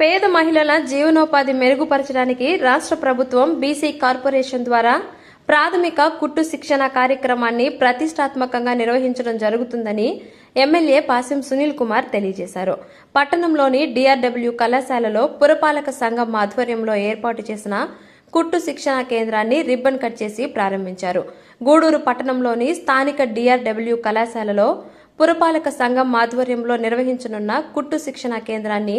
పేద మహిళల జీవనోపాధి మెరుగుపరచడానికి రాష్ట్ర ప్రభుత్వం బీసీ కార్పొరేషన్ ద్వారా ప్రాథమిక కుట్టు శిక్షణ కార్యక్రమాన్ని ప్రతిష్టాత్మకంగా నిర్వహించడం జరుగుతుందని ఎమ్మెల్యే పాసిం సునీల్ కుమార్ తెలియజేశారు. పట్టణంలోని డిఆర్డబ్ల్యూ కళాశాలలో పురపాలక సంఘం ఆధ్వర్యంలో ఏర్పాటు చేసిన కుట్టు శిక్షణ కేంద్రాన్ని రిబ్బన్ కట్ చేసి ప్రారంభించారు. గూడూరు పట్టణంలోని స్థానిక డిఆర్డబ్ల్యూ కళాశాలలో పురపాలక సంఘం ఆధ్వర్యంలో నిర్వహించనున్న కుట్టు శిక్షణ కేంద్రాన్ని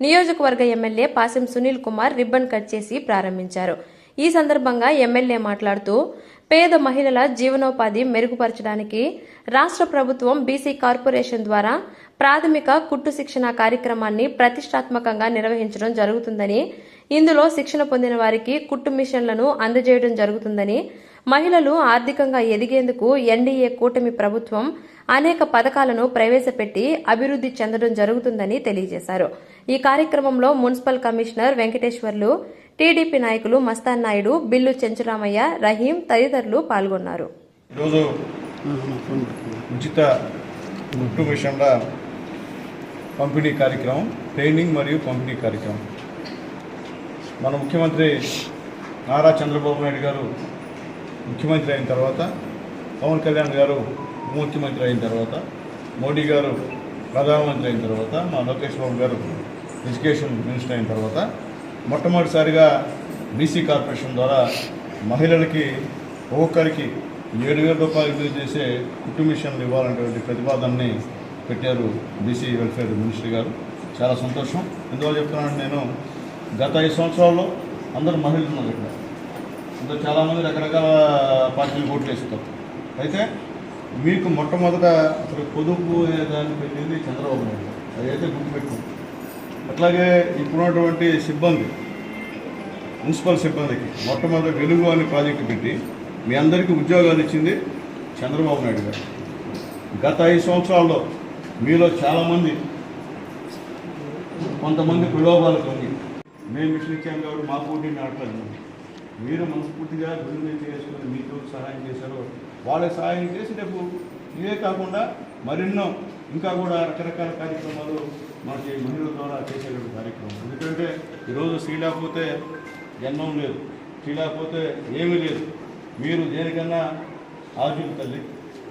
నియోజకవర్గ MLA Pasim Sunil Kumar ribbon cut చేసి ప్రారంభించారు. ఈ సందర్భంగా ఎమ్మెల్యే మాట్లాడుతూ పేద మహిళల జీవనోపాధి మెరుగుపరచడానికి రాష్ట్ర ప్రభుత్వం బీసీ కార్పొరేషన్ ద్వారా ప్రాథమిక కుట్టు శిక్షణ కార్యక్రమాన్ని ప్రతిష్టాత్మకంగా నిర్వహించడం జరుగుతుందని ఇందులో శిక్షణ పొందిన వారికి కుట్టు మిషన్లను అందజేయడం జరుగుతుందని మహిళలు ఆర్థికంగా ఎదిగేందుకు ఎన్డీఏ కూటమి ప్రభుత్వం అనేక పథకాలను ప్రవేశపెట్టి అభివృద్ధి చెందడం జరుగుతుందని తెలియజేశారు. ఈ కార్యక్రమంలో మున్సిపల్ కమిషనర్ వెంకటేశ్వర్లు టీడీపీ నాయకులు మస్తాన్ నాయుడు బిల్లు చెంచురామయ్య రహీం తదితరులు పాల్గొన్నారు. ఈరోజు ఉచిత గుట్టు మిషన్ల పంపిణీ కార్యక్రమం ట్రైనింగ్ మరియు పంపిణీ కార్యక్రమం. మన ముఖ్యమంత్రి నారా చంద్రబాబు నాయుడు గారు ముఖ్యమంత్రి అయిన తర్వాత పవన్ కళ్యాణ్ గారు ఉప ముఖ్యమంత్రి అయిన తర్వాత మోడీ గారు ప్రధానమంత్రి అయిన తర్వాత మా లోకేష్ బాబు గారు ఎడ్యుకేషన్ మినిస్టర్ అయిన తర్వాత మొట్టమొదటిసారిగా బీసీ కార్పొరేషన్ ద్వారా మహిళలకి ఒక్కొక్కరికి ఏడు వేల రూపాయలు విలువ చేసే కుట్టు మిషన్లు ఇవ్వాలనేటువంటి ప్రతిపాదనని పెట్టారు బీసీ వెల్ఫేర్ మినిస్టర్ గారు. చాలా సంతోషం. ఎందువల్ల చెప్తున్నానంటే నేను గత ఐదు సంవత్సరాల్లో అందరూ మహిళలు ఉన్నారు ఇక్కడ. ఇంకా చాలామంది రకరకాల పార్టీలు ఓట్లు వేస్తారు. అయితే మీకు మొట్టమొదట అసలు పొదుపు అనే దాన్ని పెట్టింది చంద్రబాబు నాయుడు గారు. అదైతే గుర్తుపెట్టుకోండి. అట్లాగే ఇప్పుడున్నటువంటి సిబ్బంది మున్సిపల్ సిబ్బందికి మొట్టమొదటి వెలుగు అనే ప్రాజెక్టు పెట్టి మీ అందరికీ ఉద్యోగాలు ఇచ్చింది చంద్రబాబు నాయుడు గారు. గత ఐదు సంవత్సరాల్లో మీలో చాలామంది కొంతమంది ప్రలోభాలు ఉంది మేము మిషన్ ఇచ్చాం కాబట్టి మా పోటీ ఆడలేదు మీరు మనస్ఫూర్తిగా గురువు చేసుకుని మీతో సహాయం చేశారు వాళ్ళకి సహాయం చేసి ఇవే కాకుండా మరెన్నో ఇంకా కూడా రకరకాల కార్యక్రమాలు మనకి మహిళల ద్వారా చేసేటువంటి కార్యక్రమం. ఎందుకంటే ఈరోజు స్త్రీ లేకపోతే జన్మం లేదు స్త్రీ లేకపోతే ఏమీ లేదు. మీరు దేనికన్నా ఆలోచించు తల్లి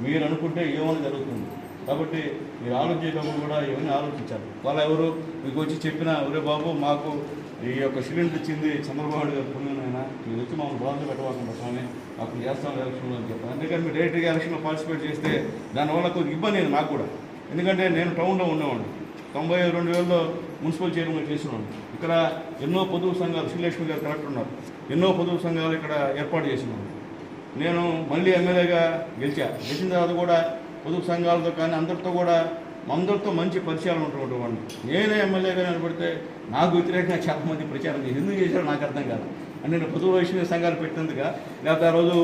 మీరు అనుకుంటే ఏమైనా జరుగుతుంది? కాబట్టి మీరు ఆలోచించేటప్పుడు కూడా ఇవన్నీ ఆలోచించాలి? వాళ్ళు ఎవరు మీకు వచ్చి చెప్పిన ఒరే బాబు మాకు ఈ యొక్క సిలిండర్ ఇచ్చింది చంద్రబాబు గారు పొందిన మీరు వచ్చి మమ్మల్ని బాధ పెట్టవాకుండా స్వామి అప్పుడు చేస్తాం ఎలక్షన్లో అని చెప్పాను అందుకని మీరు డైరెక్ట్గా ఎలక్షన్లో పార్టిసిపేట్ చేస్తే దానివల్ల కొద్దిగా ఇబ్బంది అయింది నాకు కూడా. ఎందుకంటే నేను టౌన్లో ఉండేవాడిని. తొంభై రెండు వేలలో మున్సిపల్ చైర్మన్ చేసినాను ఇక్కడ ఎన్నో పొదుపు సంఘాలు శ్రీలక్ష్మి గారు కలెక్టర్ ఉన్నారు. ఎన్నో పొదుపు సంఘాలు ఇక్కడ ఏర్పాటు చేసినాను నేను మళ్ళీ ఎమ్మెల్యేగా గెలిచా. గెలిచిన తర్వాత కూడా పొదుపు సంఘాలతో కానీ అందరితో కూడా అందరితో మంచి పరిచయాలు ఉంటుంటే వాడిని నేనే ఎమ్మెల్యేగా నిలబడితే నాకు వ్యతిరేకంగా చాలా మంది ప్రచారం చేసి ఎందుకు చేశారో నాకు అర్థం కాదు. అంటే నేను పొదుపు వైష్ణవ సంఘాలు పెట్టినందుక లేకపోతే ఆ రోజు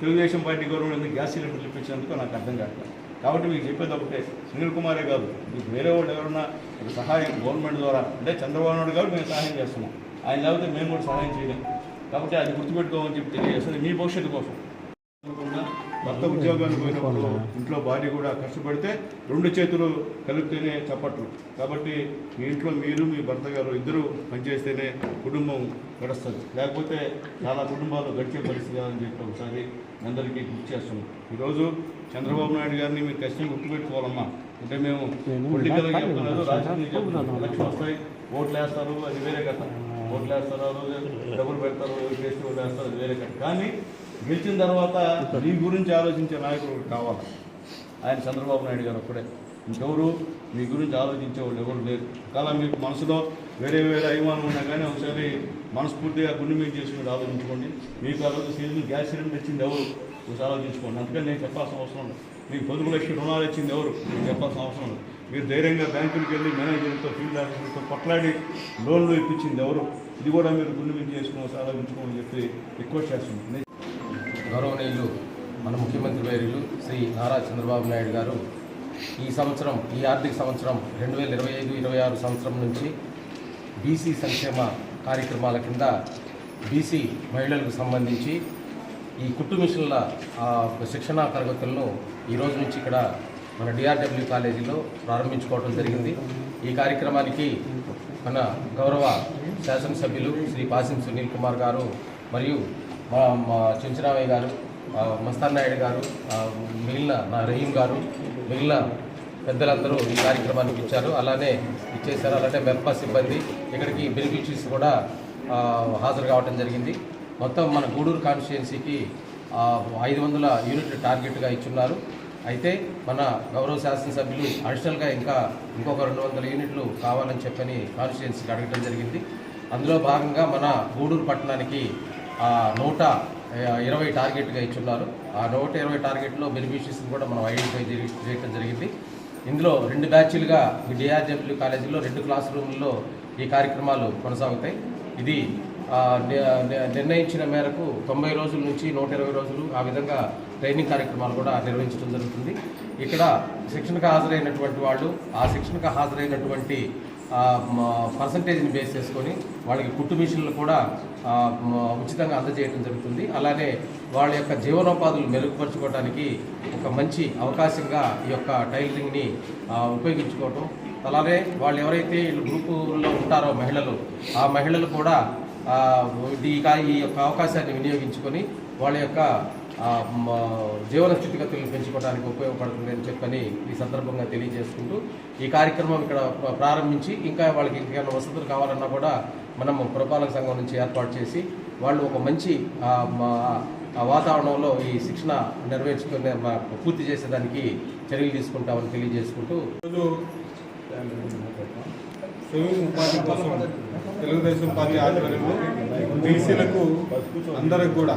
తెలుగుదేశం పార్టీ గవర్నమెంట్ గ్యాస్ సిలిండర్లు ఇప్పించినందుకు నాకు అర్థం కాదు కాబట్టి మీకు చెప్పేది ఒకటే సునీల్ కుమారే కాదు మీకు వేరే వాళ్ళు ఎవరన్నా ఒక సహాయం గవర్నమెంట్ ద్వారా అంటే చంద్రబాబు నాయుడు గారు మేము సహాయం చేస్తున్నాం. ఆయన లేకపోతే మేము కూడా సహాయం చేయలేము కాబట్టి అది గుర్తుపెట్టుకోమని చెప్పి తెలియజేస్తుంది మీ భవిష్యత్తు కోసం. భర్త ఉద్యోగానికి పోయినప్పుడు ఇంట్లో భార్య కూడా కష్టపడితే రెండు చేతులు కలిపితేనే చప్పట్లు. కాబట్టి మీ ఇంట్లో మీరు మీ భర్త గారు ఇద్దరు పనిచేస్తేనే కుటుంబం గడుస్తుంది. లేకపోతే చాలా కుటుంబాలు గడిచే పరిస్థితి కాదని చెప్పి ఒకసారి అందరికీ గుర్తు చేస్తున్నాం ఈరోజు చంద్రబాబు నాయుడు గారిని మీరు ఖచ్చితంగా గుర్తుపెట్టుకోవాలమ్మా అంటే మేము పొలిటికల్గా చెప్తున్నారు రాజకీయ చెప్తున్నారు ఎలక్షన్ వస్తాయి. ఓట్లు వేస్తారు అది వేరే కథ. ఓట్లు వేస్తారు డబ్బులు పెడతారు ఓట్లు వేస్తే ఓట్లు వేస్తారు అది వేరే కథ. కానీ గెలిచిన తర్వాత మీ గురించి ఆలోచించే నాయకుడు కావాలి. ఆయన చంద్రబాబు నాయుడు గారు ఒక్కడే. ఇంకెవరు? మీ గురించి ఆలోచించే వాళ్ళు ఎవరు లేరు. ఒకవేళ మీకు మనసులో వేరే వేరే అభిమానం ఉన్నా కానీ ఒకసారి మనస్ఫూర్తిగా గుండె మీద చేసుకుని ఆలోచించుకోండి. మీకు ఆ రోజు సీజన్ గ్యాస్ సిలిండర్ ఇచ్చింది ఎవరు? ఒకసారి ఆలోచించుకోండి. అందుకని నేను చెప్పాల్సిన అవసరం లేదు. మీకు పొదుపు లక్షల రుణాలు ఇచ్చింది ఎవరు? మీకు చెప్పాల్సిన అవసరం లేదు. మీరు ధైర్యంగా బ్యాంకులకు వెళ్ళి మేనేజర్తో ఫీల్డ్ ఆఫీసర్తో పట్లాడి లోన్లు ఇప్పించింది ఎవరు? ఇది కూడా మీరు గుండె మీద చేసుకుని ఒకసారి ఆలోచించుకోమని చెప్పి రిక్వెస్ట్ చేస్తున్నాను. గౌరవనీయులు మన ముఖ్యమంత్రి వేరులు శ్రీ నారా చంద్రబాబు నాయుడు గారు ఈ సంవత్సరం ఈ ఆర్థిక సంవత్సరం రెండు వేల ఇరవై ఐదు ఇరవై ఆరు సంవత్సరం నుంచి బీసీ సంక్షేమ కార్యక్రమాల కింద బీసీ మహిళలకు సంబంధించి ఈ కుట్టు మిషన్ల ఆ, శిక్షణా తరగతులను ఈ రోజు నుంచి ఇక్కడ మన డిఆర్డబ్ల్యూ కాలేజీలో ప్రారంభించుకోవడం జరిగింది. ఈ కార్యక్రమానికి మన గౌరవ శాసనసభ్యులు శ్రీ పాసిం సునీల్ కుమార్ గారు మరియు మా మా చెంచరామయ్య గారు మస్తాన్ నాయుడు గారు మిగిలిన నా రహీం గారు మిగిలిన పెద్దలందరూ ఈ కార్యక్రమానికి ఇచ్చారు అలానే ఇచ్చేశారు. అలానే మెప్ప సిబ్బంది ఇక్కడికి బెనిఫిషరీస్ కూడా హాజరు కావడం జరిగింది. మొత్తం మన గూడూరు కాన్స్టిట్యున్సీకి ఐదు వందల యూనిట్ టార్గెట్గా ఇచ్చున్నారు. అయితే మన గౌరవ శాసనసభ్యులు అడిషనల్గా ఇంకా ఇంకొక రెండు వందల యూనిట్లు కావాలని చెప్పని కాన్స్టిట్యున్సీకి అడగడం జరిగింది. అందులో భాగంగా మన గూడూరు పట్టణానికి నూట ఇరవై టార్గెట్గా ఇచ్చున్నారు. ఆ నూట ఇరవై టార్గెట్లో బెనిఫిషరీస్ కూడా మనం ఐడెంటిఫై చేయడం జరిగింది. ఇందులో రెండు బ్యాచ్లుగా ఈ డిఆర్డబ్ల్యూ కాలేజీలో రెండు క్లాస్ రూమ్లలో ఈ కార్యక్రమాలు కొనసాగుతాయి. ఇది నిర్ణయించిన మేరకు తొంభై రోజుల నుంచి నూట ఇరవై రోజులు ఆ విధంగా ట్రైనింగ్ కార్యక్రమాలు కూడా నిర్వహించడం జరుగుతుంది. ఇక్కడ శిక్షణకు హాజరైనటువంటి వాళ్ళు ఆ శిక్షణకు హాజరైనటువంటి పర్సంటేజ్ని బేస్ చేసుకొని వాళ్ళకి కుట్టు మిషన్లు కూడా ఉచితంగా అందజేయడం జరుగుతుంది. అలానే వాళ్ళ యొక్క జీవనోపాధులు మెరుగుపరచుకోవడానికి ఒక మంచి అవకాశంగా ఈ యొక్క టైలరింగ్ని ఉపయోగించుకోవటం. అలానే వాళ్ళు ఎవరైతే వీళ్ళు గ్రూపుల్లో ఉంటారో మహిళలు ఆ మహిళలు కూడా ఈ యొక్క అవకాశాన్ని వినియోగించుకొని వాళ్ళ యొక్క జీవన స్థితిగతులను పెంచుకోవడానికి ఉపయోగపడుతుంది అని చెప్పని ఈ సందర్భంగా తెలియజేసుకుంటూ ఈ కార్యక్రమం ఇక్కడ ప్ర- ప్రారంభించి ఇంకా వాళ్ళకి ఇంకేమైనా వసతులు కావాలన్నా కూడా మనము పురపాలక సంఘం నుంచి ఏర్పాటు చేసి వాళ్ళు ఒక మంచి వాతావరణంలో ఈ శిక్షణ నెరవేర్చుకునే పూర్తి చేసేదానికి చర్యలు తీసుకుంటామని తెలియజేసుకుంటూ ఉపాధి కోసం తెలుగుదేశం పార్టీ ఆధ్వర్యంలో బీసీలకు అందరికి కూడా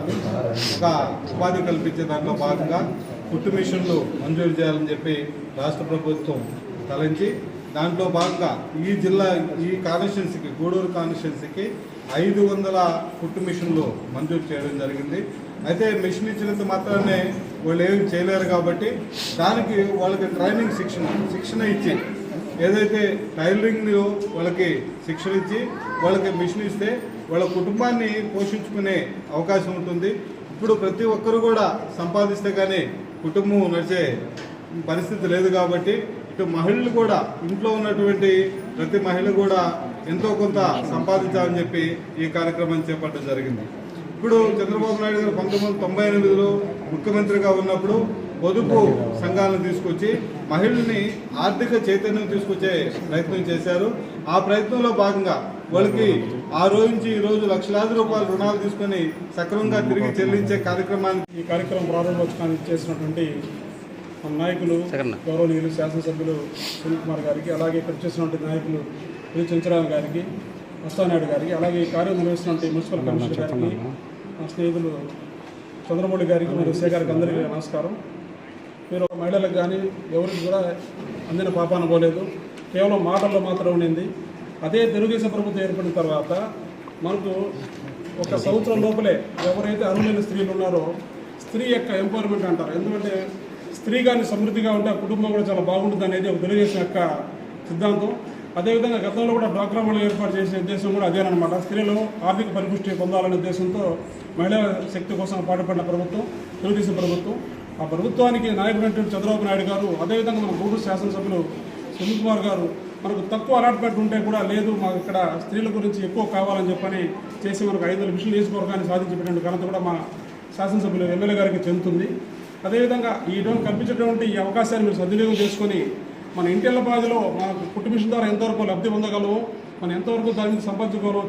ఒక ఉపాధి కల్పించే దాంట్లో భాగంగా కుట్టు మిషన్లు మంజూరు చేయాలని చెప్పి రాష్ట్ర ప్రభుత్వం తలంచి దాంట్లో భాగంగా ఈ జిల్లా ఈ కాన్స్టిట్యున్సీకి గూడూరు కాన్స్టిట్యున్సీకి ఐదు వందల కుట్టు మిషన్లు మంజూరు చేయడం జరిగింది. అయితే మిషన్ ఇచ్చినంత మాత్రమే వాళ్ళు ఏమి చేయలేరు కాబట్టి దానికి వాళ్ళకి ట్రైనింగ్ శిక్షణ శిక్షణ ఇచ్చి ఏదైతే టైలరింగ్ వాళ్ళకి శిక్షణ ఇచ్చి వాళ్ళకి మిషన్ ఇస్తే వాళ్ళ కుటుంబాన్ని పోషించుకునే అవకాశం ఉంటుంది. ఇప్పుడు ప్రతి ఒక్కరు కూడా సంపాదిస్తే కానీ కుటుంబం నడిచే పరిస్థితి లేదు కాబట్టి ఇటు మహిళలు కూడా ఇంట్లో ఉన్నటువంటి ప్రతి మహిళ కూడా ఎంతో కొంత సంపాదించాలని చెప్పి ఈ కార్యక్రమం చేపట్టడం జరిగింది. ఇప్పుడు చంద్రబాబు నాయుడు గారు పంతొమ్మిది వందల తొంభై ఎనిమిదిలో ముఖ్యమంత్రిగా ఉన్నప్పుడు పొదుపు సంఘాలను తీసుకొచ్చి మహిళల్ని ఆర్థిక చైతన్యం తీసుకొచ్చే ప్రయత్నం చేశారు. ఆ ప్రయత్నంలో భాగంగా వాళ్ళకి ఆ రోజు నుంచి ఈ రోజు లక్షలాది రూపాయల రుణాలు తీసుకొని సక్రమంగా తిరిగి చెల్లించే కార్యక్రమాన్ని ఈ కార్యక్రమం ప్రారంభోత్సవానికి చేసినటువంటి మన నాయకులు గౌరవనీయులు శాసనసభ్యులు సునీల్ కుమార్ గారికి అలాగే ఇక్కడ చేసినటువంటి నాయకులు వి చెంచరామ్ గారికి మస్తానాయుడు గారికి అలాగే ఈ కార్యం నిర్వహిస్తున్నటువంటి మున్సిపల్ కమిషనర్ గారికి మా స్నేహితులు చంద్రమౌళి గారికి మరియు శేఖర్కి అందరికీ నమస్కారం. మీరు మహిళలకు కానీ ఎవరికి కూడా అందిన పాపాన పోలేదు. కేవలం మాటల్లో మాత్రం ఉండింది. అదే తెలుగుదేశం ప్రభుత్వం ఏర్పడిన తర్వాత మనకు ఒక సంవత్సరం లోపలే ఎవరైతే అర్హులైన స్త్రీలు ఉన్నారో స్త్రీ యొక్క ఎంపవర్మెంట్ అంటారు. ఎందుకంటే స్త్రీ కానీ సమృద్ధిగా ఉంటే ఆ కుటుంబం కూడా చాలా బాగుంటుంది అనేది ఒక తెలుగుదేశం యొక్క సిద్ధాంతం. అదేవిధంగా గతంలో కూడా డ్వాక్రా మహిళలు ఏర్పాటు చేసే ఉద్దేశం కూడా అదేనమాట. స్త్రీలు ఆర్థిక పరిపుష్టి పొందాలనే ఉద్దేశంతో మహిళా శక్తి కోసం పాటుపడిన ప్రభుత్వం తెలుగుదేశం ప్రభుత్వం. ఆ ప్రభుత్వానికి నాయకుడు చంద్రబాబు నాయుడు గారు అదేవిధంగా మన గూడూరు శాసనసభ్యులు సునీల్ కుమార్ గారు మనకు తక్కువ అలాట్మెంట్ ఉంటే కూడా లేదు మాకు ఇక్కడ స్త్రీల గురించి ఎక్కువ కావాలని చెప్పని చేసి మనకు ఐదు వందల మిషన్ నియోజకవర్గాన్ని సాధించినటువంటి ఘనత కూడా మా శాసనసభ్యులు ఎమ్మెల్యే గారికి చెందుతుంది. అదేవిధంగా ఈ డోన్ కల్పించేటువంటి ఈ అవకాశాన్ని మీరు సద్వినియోగం చేసుకొని మన ఇంటిళ్ళ బాధలో మన కుటుంబ మిషన్ ద్వారా ఎంతవరకు లబ్ధి పొందగలవు మనం ఎంతవరకు దాని మీద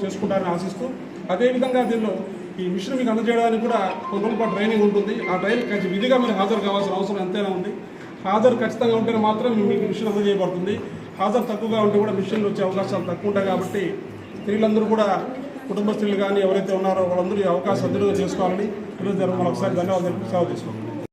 చేసుకుంటారని ఆశిస్తూ అదేవిధంగా దీనిలో ఈ మిషన్ మీకు అందజేయడానికి కూడా కొన్ని రోజుల పాటు ట్రైనింగ్ ఉంటుంది. ఆ ట్రైనింగ్ ఖచ్చితంగా విధిగా మీరు హాజరు కావాల్సిన అవసరం ఎంతైనా ఉంది. హాజరు ఖచ్చితంగా ఉంటేనే మాత్రం మీకు మిషన్ అందజేయబడుతుంది. హాజరు తక్కువగా ఉంటే కూడా మిషన్లు వచ్చే అవకాశాలు తక్కువ ఉంటాయి కాబట్టి స్త్రీలందరూ కూడా కుటుంబ స్త్రీలు కానీ ఎవరైతే ఉన్నారో వాళ్ళందరూ ఈ అవకాశం అందరూ చేసుకోవాలని ఈరోజు మరొకసారి ధన్యవాదాలు. సేవ సెలవు